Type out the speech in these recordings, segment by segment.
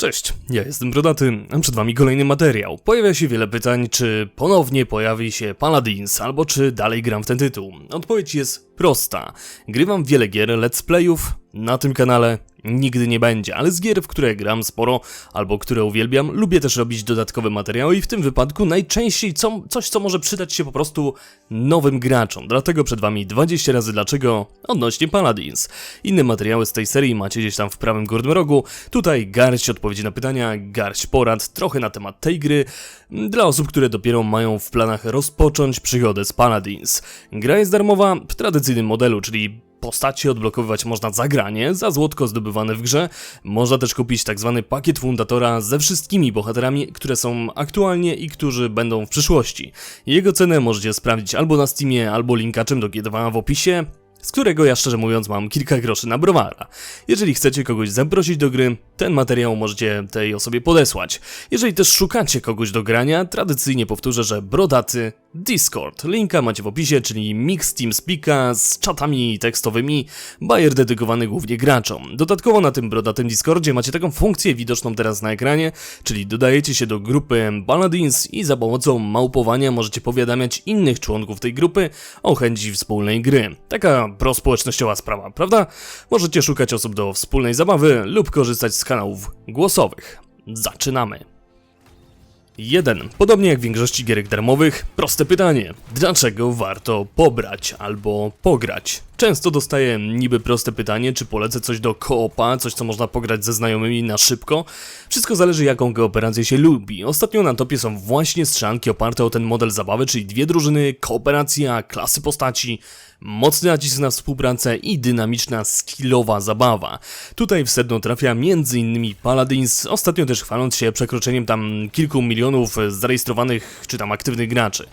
Cześć, ja jestem Brodaty, a przed wami kolejny materiał. Pojawia się wiele pytań, czy ponownie pojawi się Paladins, albo czy dalej gram w ten tytuł. Odpowiedź jest prosta. Grywam wiele gier let's playów na tym kanale, nigdy nie będzie, ale z gier, w które gram sporo, albo które uwielbiam, lubię też robić dodatkowe materiały i w tym wypadku najczęściej co, coś, co może przydać się po prostu nowym graczom. Dlatego przed wami 20 razy dlaczego odnośnie Paladins. Inne materiały z tej serii macie gdzieś tam w prawym górnym rogu. Tutaj garść odpowiedzi na pytania, garść porad, trochę na temat tej gry, dla osób, które dopiero mają w planach rozpocząć przygodę z Paladins. Gra jest darmowa w tradycyjnym modelu, czyli postacie odblokowywać można za granie, za złotko zdobywane w grze. Można też kupić tak zwany pakiet fundatora ze wszystkimi bohaterami, które są aktualnie i którzy będą w przyszłości. Jego cenę możecie sprawdzić albo na Steamie, albo linkaczem do G2 w opisie z którego ja szczerze mówiąc mam kilka groszy na browara. Jeżeli chcecie kogoś zaprosić do gry, ten materiał możecie tej osobie podesłać. Jeżeli też szukacie kogoś do grania, tradycyjnie powtórzę, że brodaty Discord. Linka macie w opisie, czyli mix TeamSpeaka z czatami tekstowymi, bajer dedykowany głównie graczom. Dodatkowo na tym brodatym Discordzie macie taką funkcję widoczną teraz na ekranie, czyli dodajecie się do grupy Paladins i za pomocą małpowania możecie powiadamiać innych członków tej grupy o chęci wspólnej gry. Taka prospołecznościowa sprawa, prawda? Możecie szukać osób do wspólnej zabawy lub korzystać z kanałów głosowych. Zaczynamy! 1. Podobnie jak w większości gierek darmowych, proste pytanie. Dlaczego warto pobrać albo pograć? Często dostaję niby proste pytanie, czy polecę coś do koopa, coś co można pograć ze znajomymi na szybko. Wszystko zależy jaką kooperację się lubi. Ostatnio na topie są właśnie strzelanki oparte o ten model zabawy, czyli dwie drużyny, kooperacja, klasy postaci, mocny nacisk na współpracę i dynamiczna, skillowa zabawa. Tutaj w sedno trafia m.in. Paladins, ostatnio też chwaląc się przekroczeniem tam kilku milionów zarejestrowanych czy tam aktywnych graczy.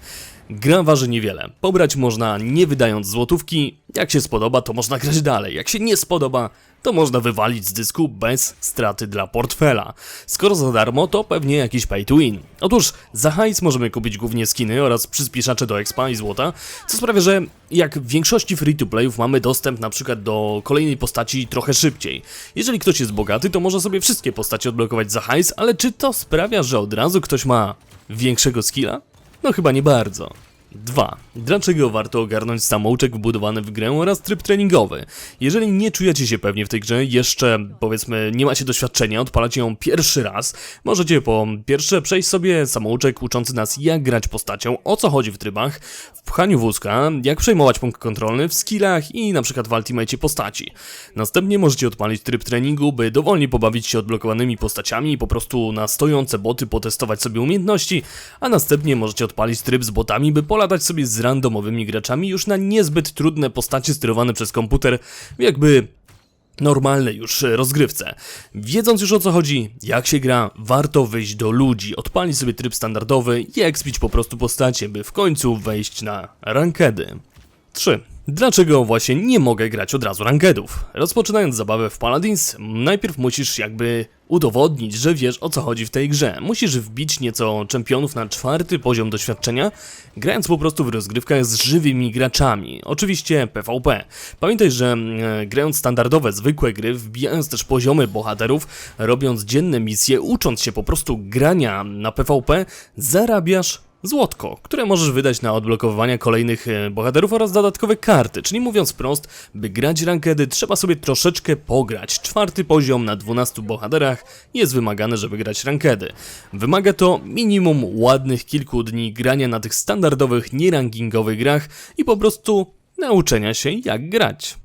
Gra waży niewiele. Pobrać można nie wydając złotówki. Jak się spodoba, to można grać dalej. Jak się nie spodoba, to można wywalić z dysku bez straty dla portfela. Skoro za darmo, to pewnie jakiś pay to win. Otóż za hajs możemy kupić głównie skiny oraz przyspieszacze do expa i złota, co sprawia, że jak w większości free-to-playów mamy dostęp na przykład do kolejnej postaci trochę szybciej. Jeżeli ktoś jest bogaty, to może sobie wszystkie postacie odblokować za hajs, ale czy to sprawia, że od razu ktoś ma większego skilla? No chyba nie bardzo. 2. Dlaczego warto ogarnąć samouczek wbudowany w grę oraz tryb treningowy? Jeżeli nie czujecie się pewnie w tej grze, jeszcze powiedzmy nie macie doświadczenia, odpalacie ją pierwszy raz, możecie po pierwsze przejść sobie samouczek uczący nas jak grać postacią, o co chodzi w trybach, w pchaniu wózka, jak przejmować punkt kontrolny, w skillach i na przykład w ultimate postaci. Następnie możecie odpalić tryb treningu, by dowolnie pobawić się odblokowanymi postaciami i po prostu na stojące boty potestować sobie umiejętności, a następnie możecie odpalić tryb z botami, by polatać sobie z randomowymi graczami już na niezbyt trudne postacie sterowane przez komputer, jakby normalnej już rozgrywce. Wiedząc już o co chodzi, jak się gra, warto wyjść do ludzi, odpalić sobie tryb standardowy i ekspić po prostu postacie, by w końcu wejść na rankedy. 3. Dlaczego właśnie nie mogę grać od razu rankedów? Rozpoczynając zabawę w Paladins, najpierw musisz jakby udowodnić, że wiesz o co chodzi w tej grze. Musisz wbić nieco czempionów na czwarty poziom doświadczenia, grając po prostu w rozgrywkach z żywymi graczami. Oczywiście PvP. Pamiętaj, że e, grając standardowe, zwykłe gry, wbijając też poziomy bohaterów, robiąc dzienne misje, ucząc się po prostu grania na PvP, zarabiasz złotko, które możesz wydać na odblokowywanie kolejnych e, bohaterów oraz dodatkowe karty. Czyli mówiąc prost, by grać rankedy trzeba sobie troszeczkę pograć. Czwarty poziom na 12 bohaterach jest wymagany, żeby grać rankedy. Wymaga to minimum ładnych kilku dni grania na tych standardowych, nierankingowych grach i po prostu nauczenia się jak grać.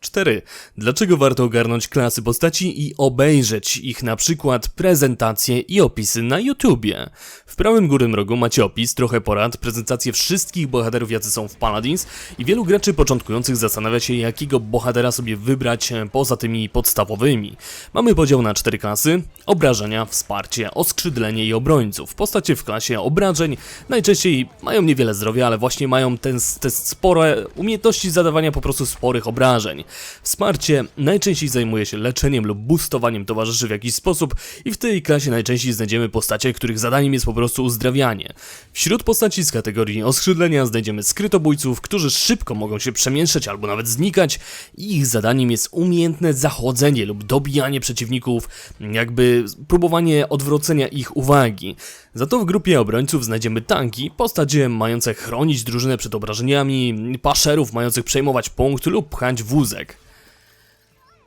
4. Dlaczego warto ogarnąć klasy postaci i obejrzeć ich na przykład prezentacje i opisy na YouTubie? W prawym górnym rogu macie opis, trochę porad, prezentację wszystkich bohaterów jacy są w Paladins i wielu graczy początkujących zastanawia się jakiego bohatera sobie wybrać e, poza tymi podstawowymi. Mamy podział na cztery klasy, obrażenia, wsparcie, oskrzydlenie i obrońców. Postacie w klasie obrażeń najczęściej mają niewiele zdrowia, ale właśnie mają ten, te spore umiejętności zadawania po prostu sporych obrażeń. Wsparcie najczęściej zajmuje się leczeniem lub boostowaniem towarzyszy w jakiś sposób i w tej klasie najczęściej znajdziemy postacie, których zadaniem jest po prostu uzdrawianie. Wśród postaci z kategorii oskrzydlenia znajdziemy skrytobójców, którzy szybko mogą się przemieszczać albo nawet znikać i ich zadaniem jest umiejętne zachodzenie lub dobijanie przeciwników, jakby próbowanie odwrócenia ich uwagi. Za to w grupie obrońców znajdziemy tanki, postacie mające chronić drużynę przed obrażeniami, paszerów mających przejmować punkt lub pchać wózek.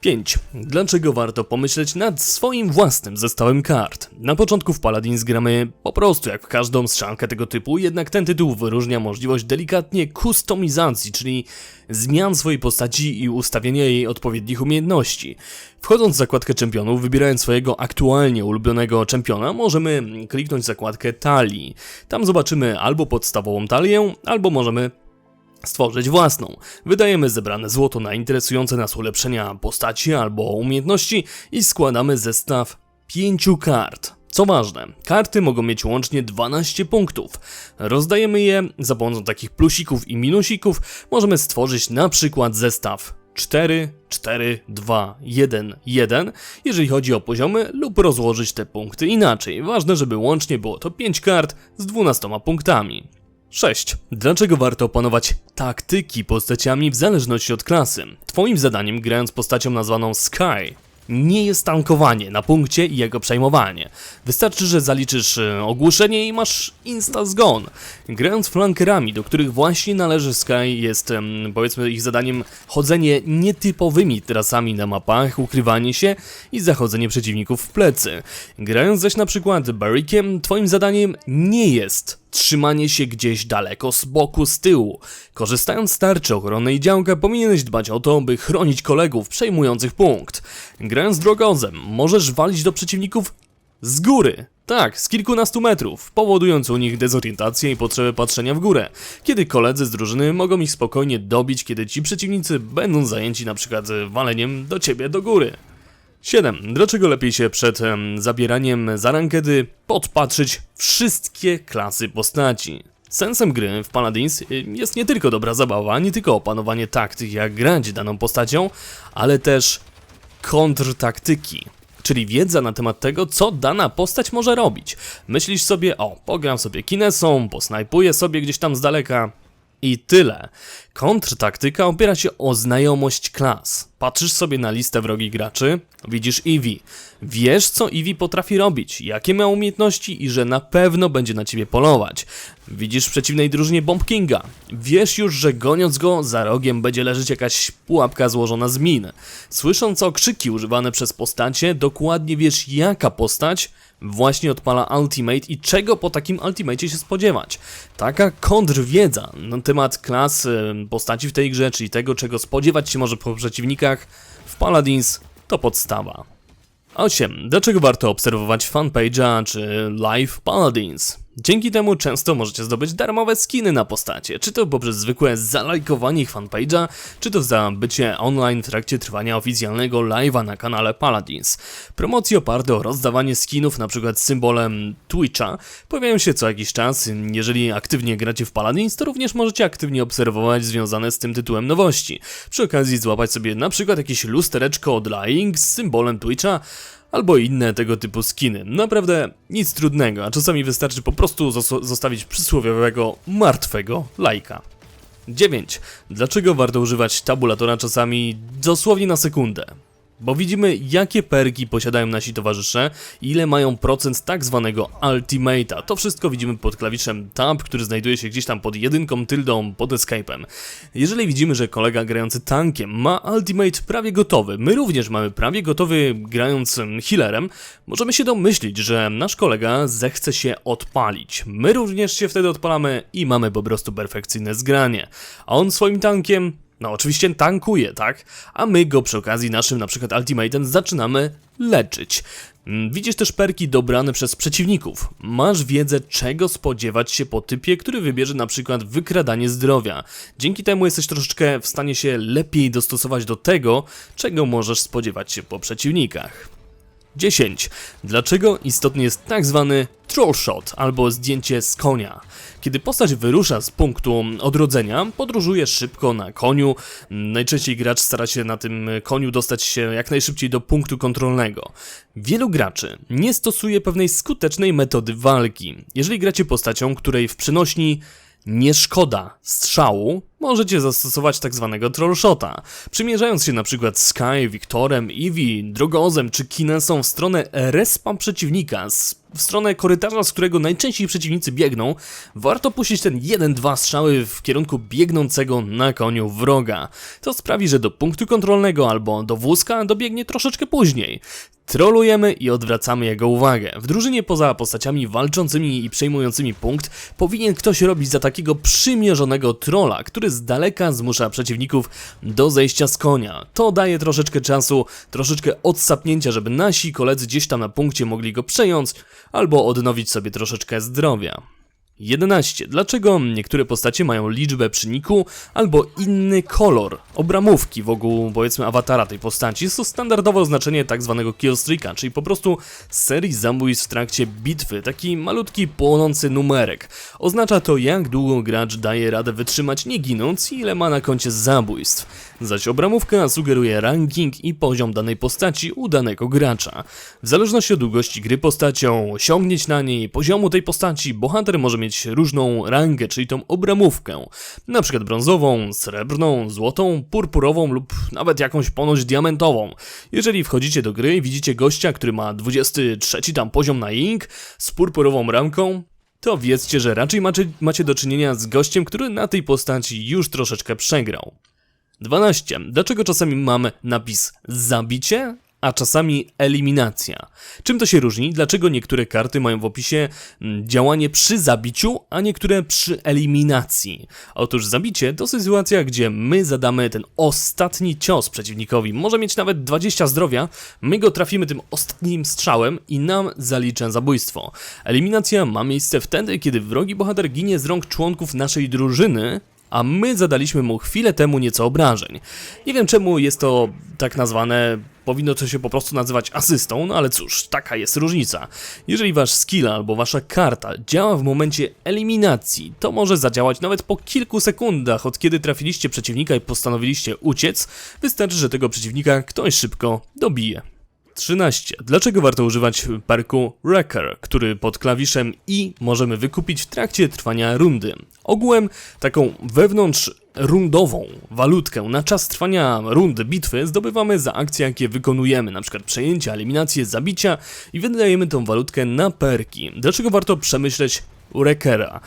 5. Dlaczego warto pomyśleć nad swoim własnym zestawem kart? Na początku w Paladins gramy po prostu jak w każdą strzelankę tego typu, jednak ten tytuł wyróżnia możliwość delikatnie kustomizacji, czyli zmian swojej postaci i ustawienia jej odpowiednich umiejętności. Wchodząc w zakładkę czempionów, wybierając swojego aktualnie ulubionego czempiona, możemy kliknąć zakładkę talii. Tam zobaczymy albo podstawową talię, albo możemy stworzyć własną. Wydajemy zebrane złoto na interesujące nas ulepszenia postaci albo umiejętności i składamy zestaw pięciu kart. Co ważne, karty mogą mieć łącznie 12 punktów. Rozdajemy je za pomocą takich plusików i minusików. Możemy stworzyć na przykład zestaw 4, 4, 2, 1, 1, jeżeli chodzi o poziomy, lub rozłożyć te punkty inaczej. Ważne, żeby łącznie było to 5 kart z 12 punktami. 6. Dlaczego warto opanować taktyki postaciami w zależności od klasy? Twoim zadaniem grając postacią nazwaną Sky nie jest tankowanie na punkcie i jego przejmowanie. Wystarczy, że zaliczysz e, ogłuszenie i masz insta zgon. Grając flankerami, do których właśnie należy Sky, jest powiedzmy ich zadaniem chodzenie nietypowymi trasami na mapach, ukrywanie się i zachodzenie przeciwników w plecy. Grając zaś na przykład Barrickiem, twoim zadaniem nie jest trzymanie się gdzieś daleko z boku, z tyłu. Korzystając z tarczy ochronnej działka, powinieneś dbać o to, by chronić kolegów przejmujących punkt. Grając drogozem, możesz walić do przeciwników z góry. Tak, z kilkunastu metrów, powodując u nich dezorientację i potrzebę patrzenia w górę. Kiedy koledzy z drużyny mogą ich spokojnie dobić, kiedy ci przeciwnicy będą zajęci na przykład waleniem do ciebie do góry. 7. Dlaczego lepiej się przed em, zabieraniem za rankedy podpatrzyć wszystkie klasy postaci? Sensem gry w Paladins y, jest nie tylko dobra zabawa, nie tylko opanowanie taktyk, jak grać daną postacią, ale też kontrtaktyki. Czyli wiedza na temat tego, co dana postać może robić. Myślisz sobie, o, pogram sobie kinesą, posnajpuję sobie gdzieś tam z daleka, i tyle. Kontrtaktyka opiera się o znajomość klas. Patrzysz sobie na listę wrogich graczy, widzisz Eevee. Wiesz, co Eevee potrafi robić, jakie ma umiejętności i że na pewno będzie na ciebie polować. Widzisz w przeciwnej drużynie Bomb Kinga. Wiesz już, że goniąc go, za rogiem będzie leżeć jakaś pułapka złożona z min. Słysząc okrzyki używane przez postacie, dokładnie wiesz, jaka postać właśnie odpala Ultimate i czego po takim Ultimate się spodziewać. Taka kontrwiedza na temat klas postaci w tej grze, czyli tego, czego spodziewać się może po przeciwnikach w Paladins, to podstawa. 8. Dlaczego warto obserwować fanpage'a czy live Paladins? Dzięki temu często możecie zdobyć darmowe skiny na postacie, czy to poprzez zwykłe zalajkowanie ich fanpage'a, czy to za bycie online w trakcie trwania oficjalnego live'a na kanale Paladins. Promocje oparte o rozdawanie skinów np. symbolem Twitcha pojawiają się co jakiś czas. Jeżeli aktywnie gracie w Paladins, to również możecie aktywnie obserwować związane z tym tytułem nowości. Przy okazji złapać sobie np. jakieś lustereczko od Lying z symbolem Twitcha, albo inne tego typu skiny. Naprawdę nic trudnego, a czasami wystarczy po prostu zos- zostawić przysłowiowego martwego lajka. 9. Dlaczego warto używać tabulatora czasami dosłownie na sekundę? Bo widzimy, jakie perki posiadają nasi towarzysze, ile mają procent tak zwanego ultimate'a. To wszystko widzimy pod klawiszem tab, który znajduje się gdzieś tam pod jedynką, tyldą, pod escape'em. Jeżeli widzimy, że kolega grający tankiem ma ultimate prawie gotowy, my również mamy prawie gotowy grając em, healerem, możemy się domyślić, że nasz kolega zechce się odpalić. My również się wtedy odpalamy i mamy po prostu perfekcyjne zgranie. A on swoim tankiem no oczywiście tankuje, tak? A my go przy okazji naszym na przykład ultimatem zaczynamy leczyć. Mm, Widzisz też perki dobrane przez przeciwników. Masz wiedzę czego spodziewać się po typie, który wybierze na przykład wykradanie zdrowia. Dzięki temu jesteś troszeczkę w stanie się lepiej dostosować do tego, czego możesz spodziewać się po przeciwnikach. 10. Dlaczego istotny jest tak zwany troll shot albo zdjęcie z konia? Kiedy postać wyrusza z punktu odrodzenia, podróżuje szybko na koniu. Najczęściej gracz stara się na tym koniu dostać się jak najszybciej do punktu kontrolnego. Wielu graczy nie stosuje pewnej skutecznej metody walki. Jeżeli gracie postacią, której w przenośni nie szkoda strzału, możecie zastosować tak zwanego trollshota. Przymierzając się przykład Sky, Wiktorem, Eevee, Drogozem czy Kinesą w stronę respa przeciwnika, z- w stronę korytarza, z którego najczęściej przeciwnicy biegną, warto puścić ten 1-2 strzały w kierunku biegnącego na koniu wroga. To sprawi, że do punktu kontrolnego albo do wózka dobiegnie troszeczkę później. Trolujemy i odwracamy jego uwagę. W drużynie poza postaciami walczącymi i przejmującymi punkt powinien ktoś robić za takiego przymierzonego trolla, który z daleka zmusza przeciwników do zejścia z konia. To daje troszeczkę czasu, troszeczkę odsapnięcia, żeby nasi koledzy gdzieś tam na punkcie mogli go przejąć albo odnowić sobie troszeczkę zdrowia. 11. Dlaczego niektóre postacie mają liczbę przy niku albo inny kolor obramówki wokół powiedzmy awatara tej postaci? Jest to standardowe oznaczenie tak zwanego killstreaka, czyli po prostu serii zabójstw w trakcie bitwy, taki malutki płonący numerek. Oznacza to jak długo gracz daje radę wytrzymać nie ginąc i ile ma na koncie zabójstw. Zaś obramówka sugeruje ranking i poziom danej postaci u danego gracza. W zależności od długości gry postacią, osiągnięć na niej, poziomu tej postaci, bohater może mieć różną rangę, czyli tą obramówkę. Na przykład brązową, srebrną, złotą, purpurową lub nawet jakąś ponoć diamentową. Jeżeli wchodzicie do gry i widzicie gościa, który ma 23 tam poziom na ink z purpurową ramką, to wiedzcie, że raczej macie, macie do czynienia z gościem, który na tej postaci już troszeczkę przegrał. 12. Dlaczego czasami mamy napis zabicie, a czasami eliminacja? Czym to się różni? Dlaczego niektóre karty mają w opisie mm, działanie przy zabiciu, a niektóre przy eliminacji? Otóż zabicie to sytuacja, gdzie my zadamy ten ostatni cios przeciwnikowi. Może mieć nawet 20 zdrowia, my go trafimy tym ostatnim strzałem i nam zalicza zabójstwo. Eliminacja ma miejsce wtedy, kiedy wrogi bohater ginie z rąk członków naszej drużyny, a my zadaliśmy mu chwilę temu nieco obrażeń. Nie wiem czemu jest to tak nazwane, powinno to się po prostu nazywać asystą, no ale cóż, taka jest różnica. Jeżeli wasz skill albo wasza karta działa w momencie eliminacji, to może zadziałać nawet po kilku sekundach od kiedy trafiliście przeciwnika i postanowiliście uciec, wystarczy, że tego przeciwnika ktoś szybko dobije. 13. Dlaczego warto używać perku Wrecker, który pod klawiszem I możemy wykupić w trakcie trwania rundy? Ogółem taką wewnątrz rundową walutkę na czas trwania rundy bitwy zdobywamy za akcje, jakie wykonujemy, np. przejęcia, eliminacje, zabicia i wydajemy tą walutkę na perki. Dlaczego warto przemyśleć Wreckera?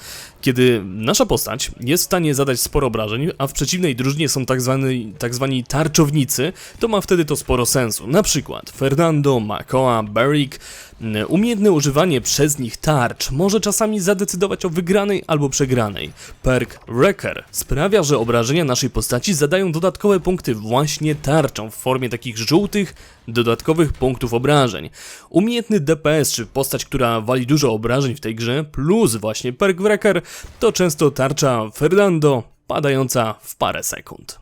Kiedy nasza postać jest w stanie zadać sporo obrażeń, a w przeciwnej drużynie są tak zwani, tak zwani tarczownicy, to ma wtedy to sporo sensu. Na przykład Fernando, Makoa, Barrick, mm, umiejętne używanie przez nich tarcz może czasami zadecydować o wygranej albo przegranej. Perk Wrecker sprawia, że obrażenia naszej postaci zadają dodatkowe punkty właśnie tarczą w formie takich żółtych, dodatkowych punktów obrażeń. Umiejętny DPS czy postać, która wali dużo obrażeń w tej grze, plus właśnie perk Wrecker, to często tarcza Fernando padająca w parę sekund.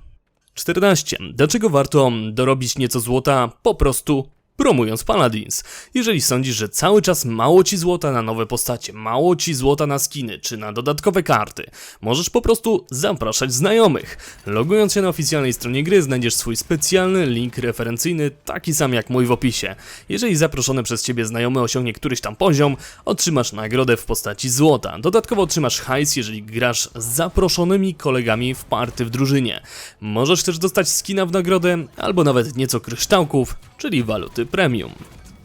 14. Dlaczego warto dorobić nieco złota po prostu promując Paladins? Jeżeli sądzisz, że cały czas mało ci złota na nowe postacie, mało ci złota na skiny czy na dodatkowe karty, możesz po prostu zapraszać znajomych. Logując się na oficjalnej stronie gry znajdziesz swój specjalny link referencyjny, taki sam jak mój w opisie. Jeżeli zaproszony przez ciebie znajomy osiągnie któryś tam poziom, otrzymasz nagrodę w postaci złota. Dodatkowo otrzymasz hajs, jeżeli grasz z zaproszonymi kolegami w party w drużynie. Możesz też dostać skina w nagrodę, albo nawet nieco kryształków, czyli waluty premium.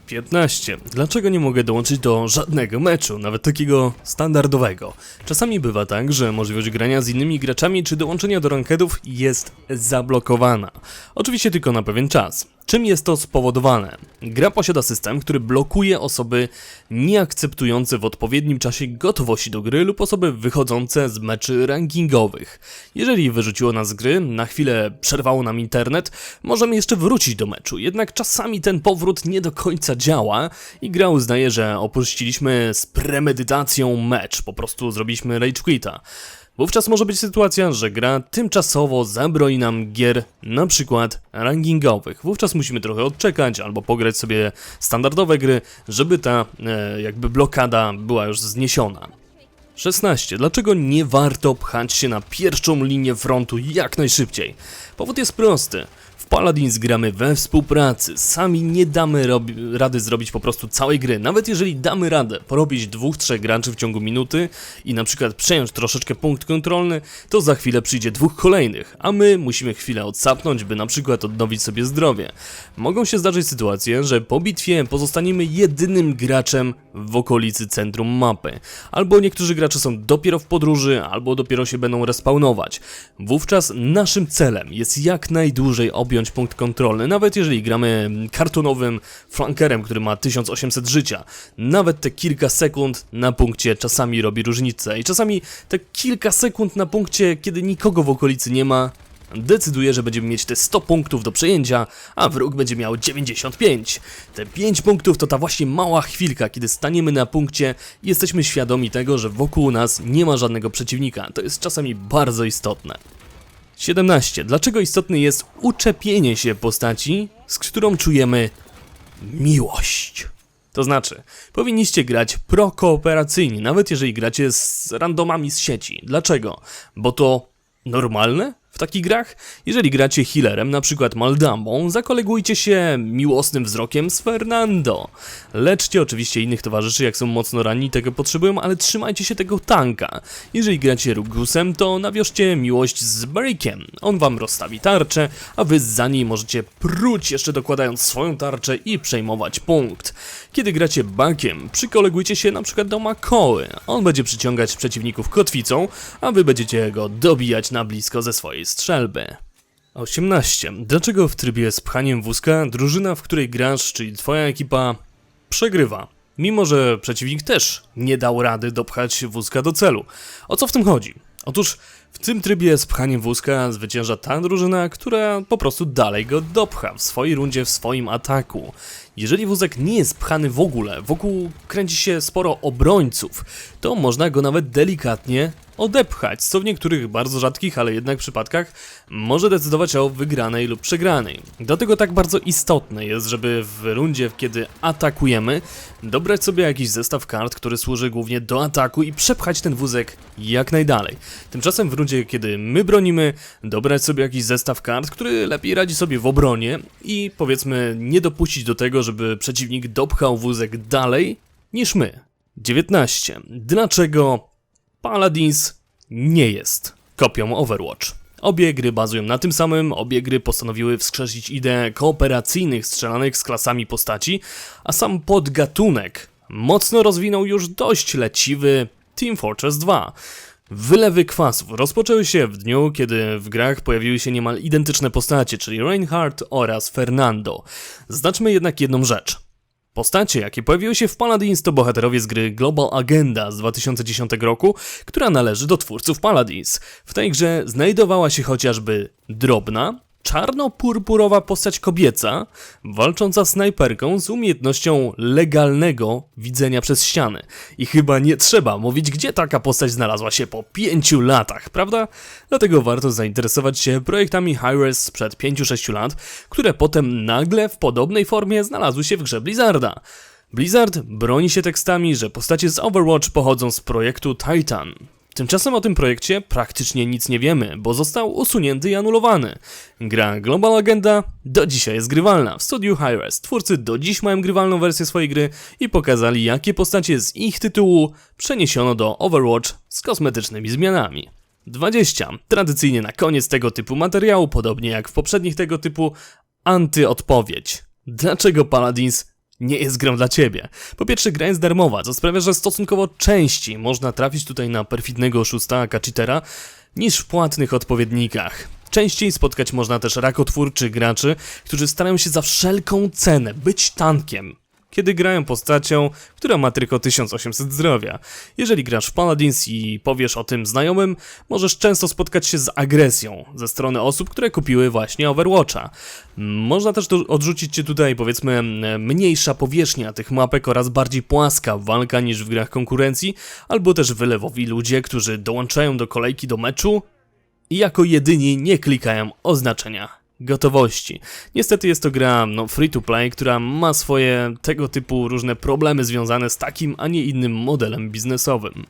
15. Dlaczego nie mogę dołączyć do żadnego meczu, nawet takiego standardowego? Czasami bywa tak, że możliwość grania z innymi graczami czy dołączenia do rankedów jest zablokowana. Oczywiście tylko na pewien czas. Czym jest to spowodowane? Gra posiada system, który blokuje osoby nieakceptujące w odpowiednim czasie gotowości do gry lub osoby wychodzące z meczy rankingowych. Jeżeli wyrzuciło nas z gry, na chwilę przerwało nam internet, możemy jeszcze wrócić do meczu, jednak czasami ten powrót nie do końca działa i gra uznaje, że opuściliśmy z premedytacją mecz, po prostu zrobiliśmy rage quita. Wówczas może być sytuacja, że gra tymczasowo zabroni nam gier na przykład rankingowych. Wówczas musimy trochę odczekać albo pograć sobie standardowe gry, żeby ta e, jakby blokada była już zniesiona. 16. Dlaczego nie warto pchać się na pierwszą linię frontu jak najszybciej? Powód jest prosty. Paladins gramy we współpracy, sami nie damy rady zrobić po prostu całej gry. Nawet jeżeli damy radę porobić dwóch, trzech graczy w ciągu minuty i na przykład przejąć troszeczkę punkt kontrolny, to za chwilę przyjdzie dwóch kolejnych, a my musimy chwilę odsapnąć, by na przykład odnowić sobie zdrowie. Mogą się zdarzyć sytuacje, że po bitwie pozostaniemy jedynym graczem w okolicy centrum mapy. Albo niektórzy gracze są dopiero w podróży, albo dopiero się będą respawnować. Wówczas naszym celem jest jak najdłużej objąć punkt kontrolny, nawet jeżeli gramy kartonowym flankerem, który ma 1800 życia. Nawet te kilka sekund na punkcie czasami robi różnicę i czasami te kilka sekund na punkcie, kiedy nikogo w okolicy nie ma, decyduje, że będziemy mieć te 100 punktów do przejęcia, a wróg będzie miał 95. Te 5 punktów to ta właśnie mała chwilka, kiedy staniemy na punkcie i jesteśmy świadomi tego, że wokół nas nie ma żadnego przeciwnika. To jest czasami bardzo istotne. 17. Dlaczego istotne jest uczepienie się postaci, z którą czujemy miłość? To znaczy, powinniście grać pro-kooperacyjnie, nawet jeżeli gracie z randomami z sieci. Dlaczego? Bo to normalne takich grach? Jeżeli gracie healerem, na przykład Maldambą, zakolegujcie się miłosnym wzrokiem z Fernando. Leczcie oczywiście innych towarzyszy, jak są mocno ranni tego potrzebują, ale trzymajcie się tego tanka. Jeżeli gracie Rugusem, to nawiążcie miłość z Barrickiem. On wam rozstawi tarczę, a wy za niej możecie pruć, jeszcze dokładając swoją tarczę i przejmować punkt. Kiedy gracie Buckiem, przykolegujcie się na przykład do Makoły. On będzie przyciągać przeciwników kotwicą, a wy będziecie go dobijać na blisko ze swojej strzelby. 18. Dlaczego w trybie z pchaniem wózka drużyna, w której grasz, czyli twoja ekipa, przegrywa? Mimo, że przeciwnik też nie dał rady dopchać wózka do celu. O co w tym chodzi? Otóż w tym trybie z pchaniem wózka zwycięża ta drużyna, która po prostu dalej go dopcha w swojej rundzie, w swoim ataku. Jeżeli wózek nie jest pchany w ogóle, wokół kręci się sporo obrońców, to można go nawet delikatnie odepchać, co w niektórych bardzo rzadkich, ale jednak przypadkach może decydować o wygranej lub przegranej. Dlatego tak bardzo istotne jest, żeby w rundzie, kiedy atakujemy, dobrać sobie jakiś zestaw kart, który służy głównie do ataku i przepchać ten wózek jak najdalej. Tymczasem w rundzie, kiedy my bronimy, dobrać sobie jakiś zestaw kart, który lepiej radzi sobie w obronie i powiedzmy nie dopuścić do tego, żeby przeciwnik dopchał wózek dalej niż my. 19. Dlaczego Paladins nie jest kopią Overwatch. Obie gry bazują na tym samym, obie gry postanowiły wskrzesić ideę kooperacyjnych strzelanek z klasami postaci, a sam podgatunek mocno rozwinął już dość leciwy Team Fortress 2. Wylewy kwasów rozpoczęły się w dniu, kiedy w grach pojawiły się niemal identyczne postacie, czyli Reinhardt oraz Fernando. Znaczmy jednak jedną rzecz. Postacie, jakie pojawiły się w Paladins, to bohaterowie z gry Global Agenda z 2010 roku, która należy do twórców Paladins. W tej grze znajdowała się chociażby drobna, czarno-purpurowa postać kobieca, walcząca snajperką z umiejętnością legalnego widzenia przez ściany. I chyba nie trzeba mówić, gdzie taka postać znalazła się po pięciu latach, prawda? Dlatego warto zainteresować się projektami Hi-Res sprzed 5-6 lat, które potem nagle w podobnej formie znalazły się w grze Blizzarda. Blizzard broni się tekstami, że postacie z Overwatch pochodzą z projektu Titan. Tymczasem o tym projekcie praktycznie nic nie wiemy, bo został usunięty i anulowany. Gra Global Agenda do dzisiaj jest grywalna. W studiu Hi-Res twórcy do dziś mają grywalną wersję swojej gry i pokazali jakie postacie z ich tytułu przeniesiono do Overwatch z kosmetycznymi zmianami. 20. Tradycyjnie na koniec tego typu materiału, podobnie jak w poprzednich tego typu, antyodpowiedź. Dlaczego Paladins nie jest grą dla ciebie. Po pierwsze, gra jest darmowa, co sprawia, że stosunkowo częściej można trafić tutaj na perfidnego oszusta, aka cheatera, niż w płatnych odpowiednikach. Częściej spotkać można też rakotwórczych graczy, którzy starają się za wszelką cenę być tankiem. Kiedy grają postacią, która ma tylko 1800 zdrowia. Jeżeli grasz w Paladins i powiesz o tym znajomym, możesz często spotkać się z agresją ze strony osób, które kupiły właśnie Overwatcha. Można też odrzucić cię tutaj, powiedzmy, mniejsza powierzchnia tych mapek oraz bardziej płaska walka niż w grach konkurencji, albo też wylewowi ludzie, którzy dołączają do kolejki do meczu i jako jedyni nie klikają oznaczenia gotowości. Niestety jest to gra no, free to play, która ma swoje tego typu różne problemy związane z takim, a nie innym modelem biznesowym.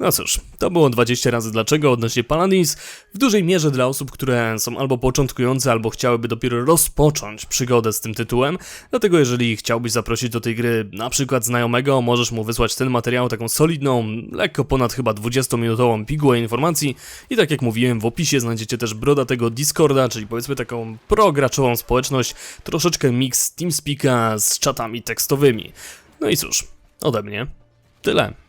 No cóż, to było 20 razy dlaczego odnośnie Paladins, w dużej mierze dla osób, które są albo początkujące, albo chciałyby dopiero rozpocząć przygodę z tym tytułem, dlatego jeżeli chciałbyś zaprosić do tej gry na przykład znajomego, możesz mu wysłać ten materiał, taką solidną, lekko ponad chyba 20-minutową pigułę informacji i tak jak mówiłem, w opisie znajdziecie też brodatego Discorda, czyli powiedzmy taką prograczową społeczność, troszeczkę mix TeamSpeaka z czatami tekstowymi. No i cóż, ode mnie tyle.